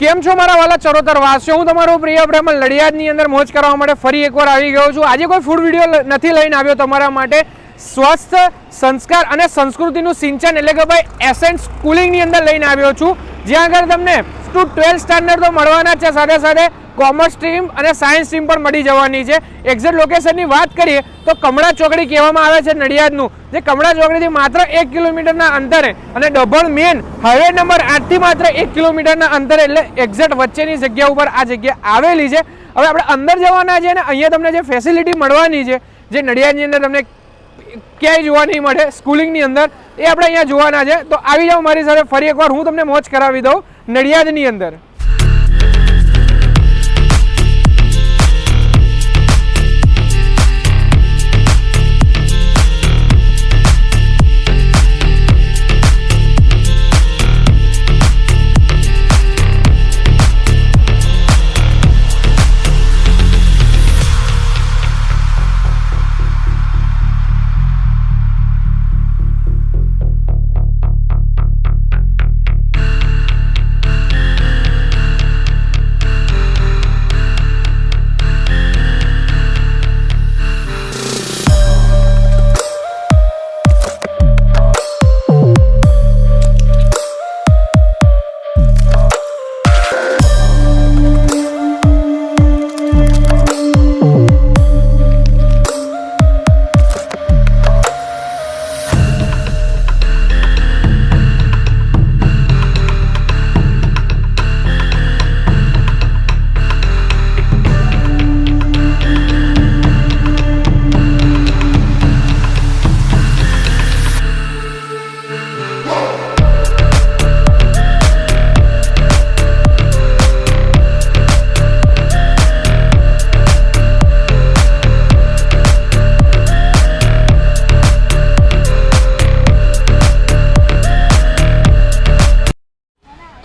કેમ છો મારા વાલા ચરોતર વાસ્યો હું તમારો પ્રિય બ્રાહ્મણ લડિયાદની અંદર મોજ કરવા માટે ફરી એકવાર આવી ગયો છું. આજે કોઈ ફૂડ વીડિયો નથી લઈને આવ્યો તમારા માટે. સ્વસ્થ, સંસ્કાર અને સંસ્કૃતિનું સિંચન એટલે કે ભાઈ એસેન્ટ સ્કૂલિંગની અંદર લઈને આવ્યો છું. જ્યાં આગળ તમને ટુ ટ્વેલ્થ સ્ટાન્ડર્ડ તો મળવાના જ છે સાથે સાથે. કોમર્સ સ્ટ્રીમ અને સાયન્સ સ્ટ્રીમ પણ મળી જવાની છે. એક્ઝેક્ટ લોકેશનની વાત કરીએ તો કમળા ચોકડી કહેવામાં આવે છે નડિયાદનું, જે કમળા ચોકડીથી માત્ર એક કિલોમીટરના અંતરે અને ડભણ મેન હાઈવે નંબર આઠથી માત્ર એક કિલોમીટરના અંતરે એટલે એક્ઝેક્ટ વચ્ચેની જગ્યા ઉપર આ જગ્યા આવેલી છે. હવે આપણે અંદર જવાના છે અને અહીંયા તમને જે ફેસિલિટી મળવાની છે, જે નડિયાદની અંદર તમને ક્યાંય જોવા નહીં મળે સ્કૂલિંગની અંદર, એ આપણે અહીંયા જોવાના છે. તો આવી જાઓ મારી સાથે, ફરી એકવાર હું તમને મોજ કરાવી દઉં નડિયાદની અંદર.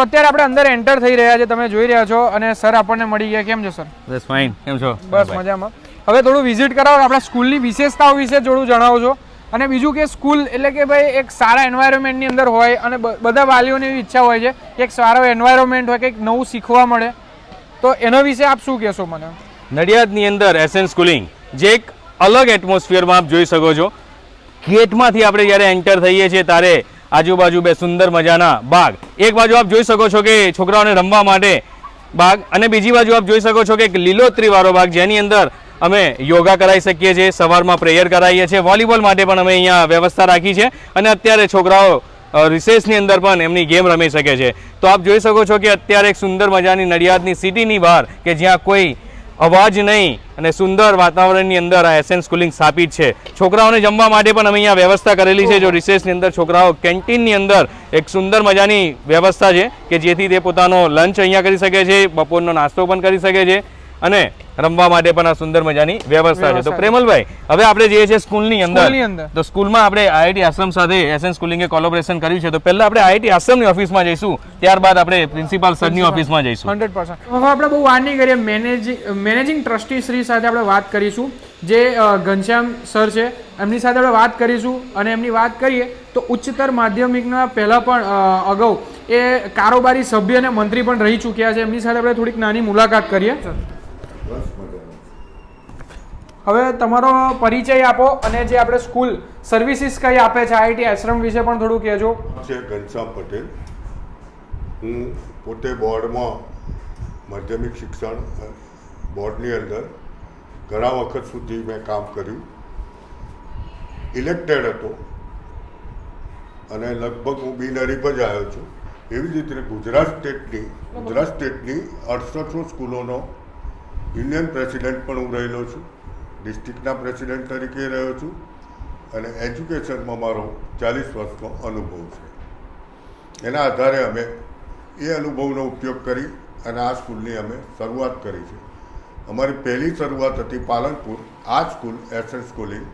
તો અત્યારે આપણે અંદર એન્ટર થઈ રહ્યા છે તમે જોઈ રહ્યા છો અને સર આપણને મળી ગયા. કેમ છો સર? બસ ફાઇન. કેમ છો? બસ મજામાં. હવે થોડું વિઝિટ કરાવો આપણા સ્કૂલની વિશેષતાઓ વિશે થોડું જણાવો છો. અને બીજું કે સ્કૂલ એટલે કે ભાઈ એક સારા એન્વાયરમેન્ટની અંદર હોય અને બધા વાલીઓની એવી ઈચ્છા હોય છે કે એક સારો એન્વાયરમેન્ટ હોય કંઈક નવું શીખવા મળે. તો એના વિશે આપ શું કહેશો મને? નડિયાદની અંદર એસએન સ્કૂલિંગ જે એક અલગ એટમોસ્ફિયરમાં આપ જોઈ શકો છો. ગેટમાંથી આપણે જ્યારે એન્ટર થઈએ છીએ ત્યારે આજુબાજુ બે સુંદર મજાના બાગ. એક બાજુ આપ જોઈ શકો છો કે છોકરાઓને રમવા માટે બાગ અને બીજી બાજુ આપ જોઈ શકો છો કે એક લીલોતરી વાળો બાગ જેની અંદર અમે યોગા કરાવી શકીએ છીએ, સવારમાં પ્રેયર કરાવીએ છીએ, વોલીબોલ માટે પણ અમે અહીંયા વ્યવસ્થા રાખી છે અને અત્યારે છોકરાઓ રિસેસની અંદર પણ એમની ગેમ રમી શકે છે. તો આપ જોઈ શકો છો કે અત્યારે એક સુંદર મજાની નડિયાદની સિટીની બહાર કે જ્યાં કોઈ અવાજ નહીં અને સુંદર વાતાવરણની અંદર આ એસએન સ્કૂલિંગ સ્થાપિત છે. છોકરાઓને જમવા માટે પણ અમે અહીંયા વ્યવસ્થા કરેલી છે. જો રિસેસની અંદર છોકરાઓ કેન્ટીનની અંદર એક સુંદર મજાની વ્યવસ્થા છે કે જેથી તે પોતાનો લંચ અહીંયા કરી શકે છે બપોરનો નાસ્તો પણ કરી શકે છે. અને રમવા માટે પણ આ સુંદર મજાની વ્યવસ્થા છે. તો પ્રેમલભાઈ હવે આપણે જઈએ છીએ સ્કૂલની અંદર. અંદર. તો સ્કૂલમાં આપણે આઈઆઈટી આશ્રમ સાથે એસએન સ્કૂલિંગે કોલોબરેશન કર્યું છે. તો પહેલા આપણે આઈઆઈટી આશ્રમની ઓફિસમાં જઈશું. ત્યારબાદ આપણે પ્રિન્સિપાલ સરની ઓફિસમાં જઈશું. Hundred percent. હવે આપણે બહુ વાર નહીં કરીએ. મેનેજિંગ મેનેજિંગ ટ્રસ્ટી શ્રી સાથે આપણે વાત કરીશું. જે ઘનશ્યામ સર છે એમની સાથે આપણે વાત કરીશું અને એમની વાત કરીએ તો ઉચ્ચતર માધ્યમિકના પહેલાં પણ અગાઉ એ કારોબારી સભ્ય અને મંત્રી પણ રહી ચૂક્યા છે. એમની સાથે આપણે થોડીક નાની મુલાકાત કરીએ. હવે તમારો પરિચય આપો અને જે આપણે સ્કૂલ સર્વિસીસ કઈ આપે છે આઈટી આશ્રમ વિશે પણ થોડું કહેજો. છે ઘનશ્યામ પટેલ. હું પોતે બોર્ડમાં માધ્યમિક શિક્ષણ બોર્ડની અંદર ઘણા વખત સુધી મેં કામ કર્યું. ઇલેક્ટેડ હતો અને લગભગ હું બિનહરીફ જ આવ્યો છું. એવી જ રીતે ગુજરાત સ્ટેટની ગુજરાત સ્ટેટની અડસઠસો સ્કૂલોનો યુનિયન પ્રેસિડેન્ટ પણ હું રહેલો છું. ડિસ્ટ્રિક્ટના પ્રેસિડેન્ટ તરીકે રહ્યો છું અને એજ્યુકેશનમાં મારો ચાલીસ વર્ષનો અનુભવ છે. એના આધારે અમે એ અનુભવનો ઉપયોગ કરી અને આ સ્કૂલની અમે શરૂઆત કરી છે. અમારી પહેલી શરૂઆત હતી પાલનપુર, આ સ્કૂલ એસએન સ્કૂલિંગ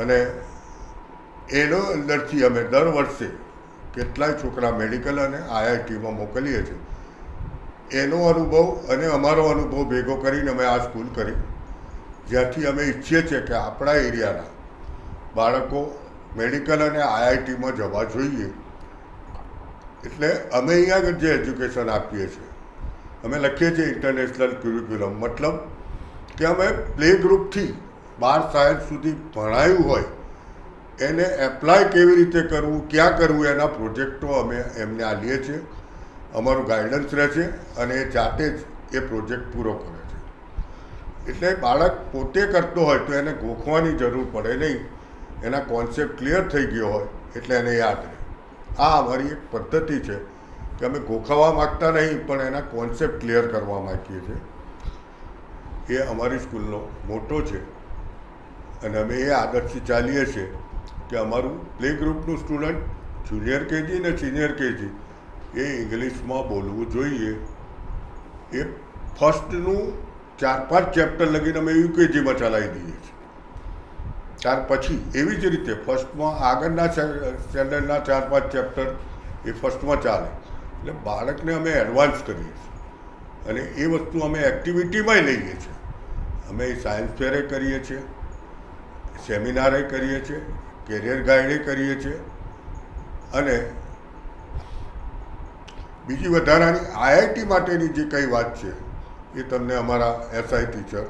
અને એનો અંદરથી અમે દર વર્ષે કેટલાય છોકરા મેડિકલ અને આઈઆઈટીમાં મોકલીએ છીએ. એનો અનુભવ અને અમારો અનુભવ ભેગો કરીને અમે આ સ્કૂલ કરી. જ્યાંથી અમે ઈચ્છીએ છીએ કે આપણા એરિયાના બાળકો મેડિકલ અને આઈઆઈટીમાં જવા જોઈએ. એટલે અમે અહીંયા આગળ જે એજ્યુકેશન આપીએ છીએ. અમે લખીએ છીએ ઇન્ટરનેશનલ ક્યુરિક્યુલમ મતલબ કે અમે પ્લે ગ્રુપથી બાર સાયન્સ સુધી ભણાયું હોય, એને એપ્લાય કેવી રીતે કરવું, ક્યાં કરવું, એના પ્રોજેક્ટો અમે એમને આલીએ છીએ. અમારું ગાઈડન્સ રહે છે અને એ જાતે જ એ પ્રોજેક્ટ પૂરો કરે. એટલે બાળક પોતે કરતો હોય તો એને ગોખવાની જરૂર પડે નહીં. એના કોન્સેપ્ટ ક્લિયર થઈ ગયો હોય એટલે એને યાદ રહે. આ અમારી એક પદ્ધતિ છે કે અમે ગોખાવા માગતા નહીં, પણ એના કોન્સેપ્ટ ક્લિયર કરવા માગીએ છીએ. એ અમારી સ્કૂલનો મોટો છે. અને અમે એ આદર્શથી ચાલીએ છીએ કે અમારું પ્લે ગ્રુપનું સ્ટુડન્ટ જુનિયર કેજી ને સિનિયર કેજી એ ઇંગ્લિશમાં બોલવું જોઈએ. એ ફર્સ્ટનું ચાર, પાંચ ચેપ્ટર લગીને અમે યુકેજીમાં ચલાવી દઈએ છીએ. ત્યાર પછી એવી જ રીતે ફર્સ્ટમાં આગળના સ્ટેન્ડર્ડના ચાર, પાંચ ચેપ્ટર એ ફર્સ્ટમાં ચાલે. એટલે બાળકને અમે એડવાન્સ કરીએ છીએ. અને એ વસ્તુ અમે એક્ટિવિટીમાંય લઈએ છીએ. અમે સાયન્સ ફેરે કરીએ છીએ સેમિનારે કરીએ છીએ કેરિયર ગાઈડે કરીએ છીએ. અને બીજી વધારાની આઈઆઈટી માટેની જે કંઈ વાત છે એ તમને અમારા એસઆઈ ટીચર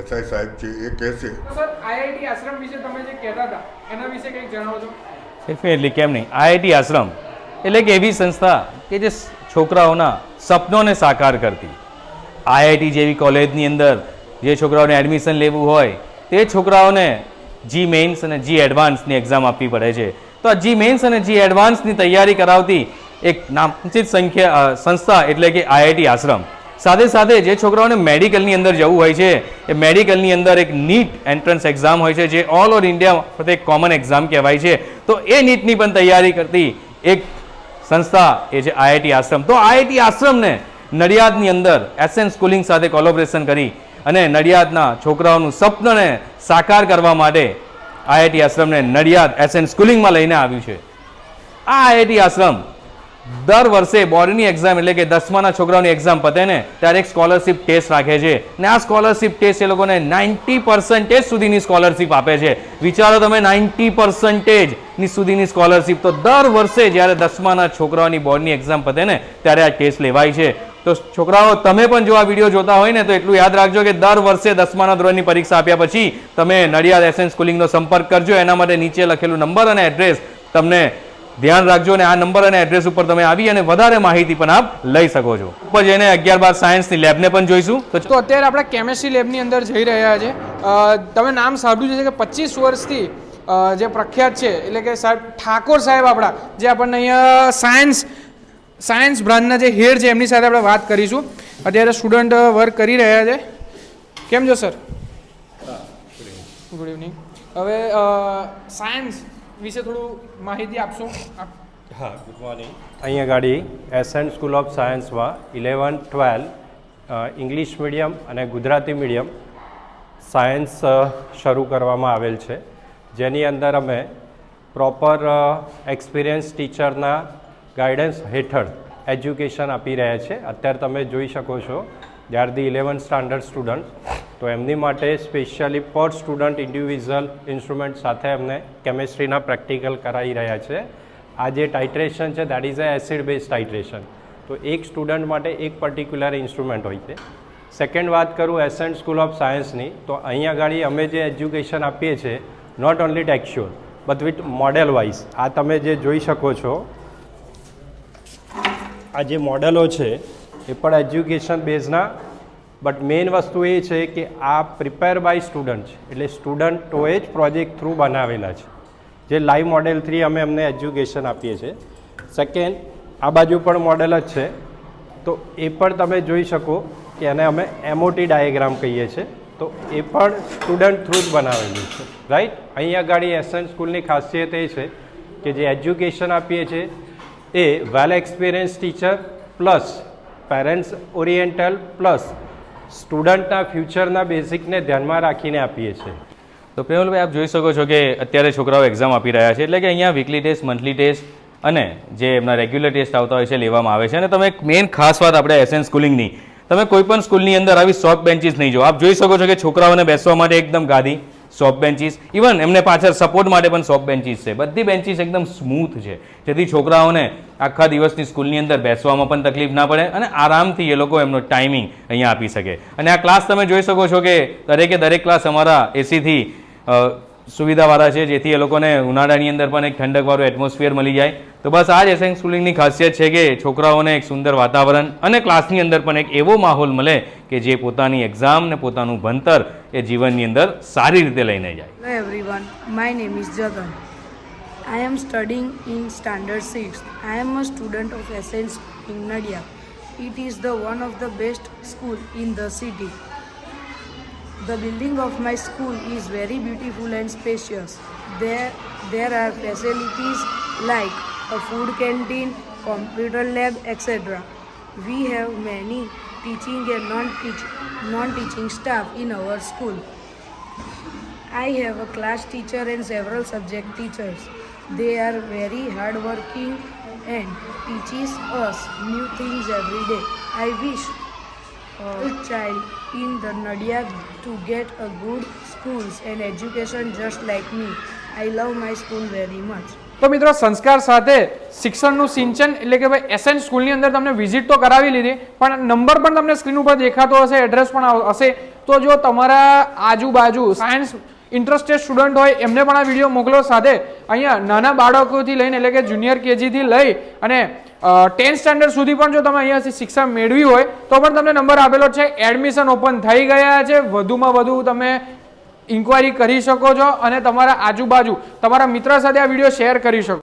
એસઆઈ સાહેબ છે એ કહેશે. સર આઈઆઈટી આશ્રમ વિશે તમે જે કહેતા હતા એના વિશે કંઈક જણાવો છો? ડેફિનેટલી કેમ નહીં? આઈઆઈટી આશ્રમ એટલે કે એવી સંસ્થા કે જે છોકરાઓના સપનોને સાકાર કરતી. આઈઆઈટી જેવી કોલેજની અંદર જે છોકરાઓને એડમિશન લેવું હોય તે છોકરાઓને જી મેઇન્સ અને જી એડવાન્સની એક્ઝામ આપવી પડે છે. તો આ જી મેઇન્સ અને જી એડવાન્સની તૈયારી કરાવતી એક નામચિત સંખ્યા સંસ્થા એટલે કે આઈઆઈટી આશ્રમ. સાથે સાથે જે છોકરાઓને મેડિકલની અંદર જવું હોય છે, એ મેડિકલની અંદર એક નીટ એન્ટ્રન્સ એક્ઝામ હોય છે, જે ઓલ ઓવર ઇન્ડિયા એક કોમન એક્ઝામ કહેવાય છે. તો એ નીટની પણ તૈયારી કરતી એક સંસ્થા એ છે આઈઆઈટી આશ્રમ. તો આઈઆઈટી આશ્રમને નડિયાદની અંદર એસએન સ્કૂલિંગ સાથે કોલોબરેશન કરી અને નડિયાદના છોકરાઓનું સપનને સાકાર કરવા માટે આઈઆઈટી આશ્રમને નડિયાદ એસએન સ્કૂલિંગમાં લઈને આવ્યું છે. આ આઈઆઈટી આશ્રમ દર વર્ષે બોર્ડની એક્ઝામ એટલે કે દસમાના છોકરાઓની એક્ઝામ પતે ને, ત્યારે એક સ્કોલરશિપ ટેસ્ટ રાખે છે. ને આ સ્કોલરશિપ ટેસ્ટ એ લોકોને નાઇન્ટી પર્સન્ટેજ સુધીની સ્કોલરશિપ આપે છે. વિચારો તમે નાઇન્ટી પર્સન્ટેજની સુધીની સ્કોલરશિપ તો દર વર્ષે જ્યારે દસમાના છોકરાઓની બોર્ડની એક્ઝામ પતે ને, ત્યારે આ ટેસ્ટ લેવાય છે. તો છોકરાઓ, તમે પણ જો આ વીડિયો જોતા હોય ને, તો એટલું યાદ રાખજો કે દર વર્ષે દસમાના ધોરણની પરીક્ષા આપ્યા પછી તમે નડિયાદ એસએન સ્કૂલિંગનો સંપર્ક કરજો. એના માટે નીચે લખેલું નંબર અને એડ્રેસ તમને ધ્યાન રાખજો અને આ નંબર અને એડ્રેસ ઉપર તમે આવી અને વધારે માહિતી પણ આપ લઈ શકો છો. ઉપર જઈને અગિયાર બાર સાયન્સની લેબને પણ જોઈશું. તો અત્યારે આપણે કેમેસ્ટ્રી લેબની અંદર જઈ રહ્યા છે તમે નામ સાંભળ્યું છે કે પચીસ વર્ષથી જે પ્રખ્યાત છે એટલે કે સાહેબ ઠાકોર સાહેબ આપણા જે આપણને અહીંયા સાયન્સ સાયન્સ બ્રાન્ચના જે હેડ છે એમની સાથે આપણે વાત કરીશું. અત્યારે સ્ટુડન્ટ વર્ક કરી રહ્યા છે. કેમ છો સર ગુડ ઇવનિંગ હવે સાયન્સ વિશે થોડું માહિતી આપશો? આપ હા ગુડ મોર્નિંગ અહીંયા ગાડી એસએન સ્કૂલ ઓફ સાયન્સમાં ઇલેવન ટ્વેલ્વ ઇંગ્લિશ મીડિયમ અને ગુજરાતી મીડિયમ સાયન્સ શરૂ કરવામાં આવેલ છે. જેની અંદર અમે પ્રોપર એક્સપિરિયન્સ ટીચરના ગાઈડન્સ હેઠળ એજ્યુકેશન આપી રહ્યા છે. અત્યારે તમે જોઈ શકો છો they are the eleven standard student તો એમની માટે સ્પેશિયલી પર સ્ટુડન્ટ ઇન્ડિવિઝ્યુઅલ ઇન્સ્ટ્રુમેન્ટ સાથે એમને કેમેસ્ટ્રીના પ્રેક્ટિકલ કરાવી રહ્યા છે. આ જે ટાઇટ્રેશન છે that is a acid base titration તો એક સ્ટુડન્ટ માટે એક પર્ટિક્યુલર ઇન્સ્ટ્રુમેન્ટ હોય છે. સેકન્ડ વાત કરું એસેન્ટ સ્કૂલ ઓફ સાયન્સની તો અહીં આગળ અમે જે એજ્યુકેશન આપીએ છીએ not only textual but with model wise આ તમે જે જોઈ શકો છો, આ જે મોડેલો છે એ પણ એજ્યુકેશન બેઝના બટ મેઇન વસ્તુ એ છે કે આ પ્રિપેર બાય સ્ટુડન્ટ છે. એટલે સ્ટુડન્ટોએ જ પ્રોજેક્ટ થ્રુ બનાવેલા છે. જે લાઈવ મોડેલ થ્રી અમે અમને એજ્યુકેશન આપીએ છીએ. સેકન્ડ આ બાજુ પણ મોડેલ જ છે. તો એ પણ તમે જોઈ શકો કે એને અમે એમઓટી ડાયાગ્રામ કહીએ છીએ. તો એ પણ સ્ટુડન્ટ થ્રુ જ બનાવેલું છે. રાઈટ અહીં આગળ એસએન સ્કૂલની ખાસિયત એ છે કે જે એજ્યુકેશન આપીએ છીએ એ well experience teacher plus parents oriental plus સ્ટુડન્ટના ફ્યુચરના બેઝિકને ધ્યાનમાં રાખીને આપીએ છીએ. તો પ્રેમલભાઈ આપ જોઈ શકો છો કે અત્યારે છોકરાઓ એક્ઝામ આપી રહ્યા છે, એટલે કે અહીંયા વીકલી ટેસ્ટ મંથલી ટેસ્ટ અને જે એમના રેગ્યુલર ટેસ્ટ આવતા હોય છે, લેવામાં આવે છે. અને તમે મેઇન ખાસ વાત આપણે એસએન સ્કૂલિંગની તમે કોઈ પણ સ્કૂલની અંદર આવી સોફ્ટ બેન્ચીસ નહીં જો આપ જોઈ શકો છો કે છોકરાઓને બેસવા માટે એકદમ ગાદી સોફ્ટ બેન્ચીસ ઇવન એમને પાછળ સપોર્ટ માટે પણ સોફ્ટ બેન્ચીસ છે. બધી બેન્ચીસ એકદમ સ્મૂથ છે. જેથી છોકરાઓને આખા દિવસની સ્કૂલની અંદર બેસવામાં પણ તકલીફ ના પડે અને આરામથી એ લોકો એમનો ટાઈમિંગ અહીંયા આપી શકે. અને આ ક્લાસ તમે જોઈ શકો છો કે દરેકે દરેક ક્લાસ અમારા એસીથી સુવિધાવાળા છે, જેથી એ લોકોને ઉનાળાની અંદર પણ એક ઠંડકવાળું એટમોસ્ફિયર મળી જાય તો બસ આ જ એસેન્સ સ્કૂલિંગની ખાસિયત છે કે છોકરાઓને એક સુંદર વાતાવરણ અને ક્લાસની અંદર પણ એક એવો માહોલ મળે કે જે પોતાની એક્ઝામ ને પોતાનું ભણતર એ જીવનની અંદર સારી રીતે લઈને જાય everyone my my name is I am studying in standard 6. I am a student of Essence in Nadia. It is the one of the best school in the city. The building of my school is very beautiful and spacious. There there are facilities like a food canteen, computer lab, etc. We have many teaching and non-teach, non-teaching staff in our school. I have a class teacher and several subject teachers. They are very hardworking and teaches us new things every day. I wish child in the Nadia to get a good schools and education just like me. I love my school very much. તો મિત્રો, સંસ્કાર સાથે શિક્ષણનું સિંચન એટલે કે ભાઈ SN સ્કૂલની અંદર તમને વિઝિટ તો કરાવી લીધી, પણ નંબર પણ તમને સ્ક્રીન ઉપર દેખાતો હશે એડ્રેસ પણ હશે તો જો તમારા આજુબાજુ સાયન્સ ઇન્ટરેસ્ટેડ સ્ટુડન્ટ હોય, એમને પણ આ વીડિયો મોકલો સાથે અહીંયા નાના બાળકોથી લઈને એટલે કે જુનિયર કેજીથી લઈ અને ટેન્થ સ્ટાન્ડર્ડ સુધી પણ જો તમે અહીંયાથી શિક્ષણ મેળવી હોય, તો પણ તમને નંબર આપેલો છે એડમિશન ઓપન થઈ ગયા છે, વધુમાં વધુ તમે ઇન્ક્વાયરી કરી શકો છો અને તમારા આજુબાજુ તમારા મિત્ર સાથે આ વીડિયો શેર કરી શકો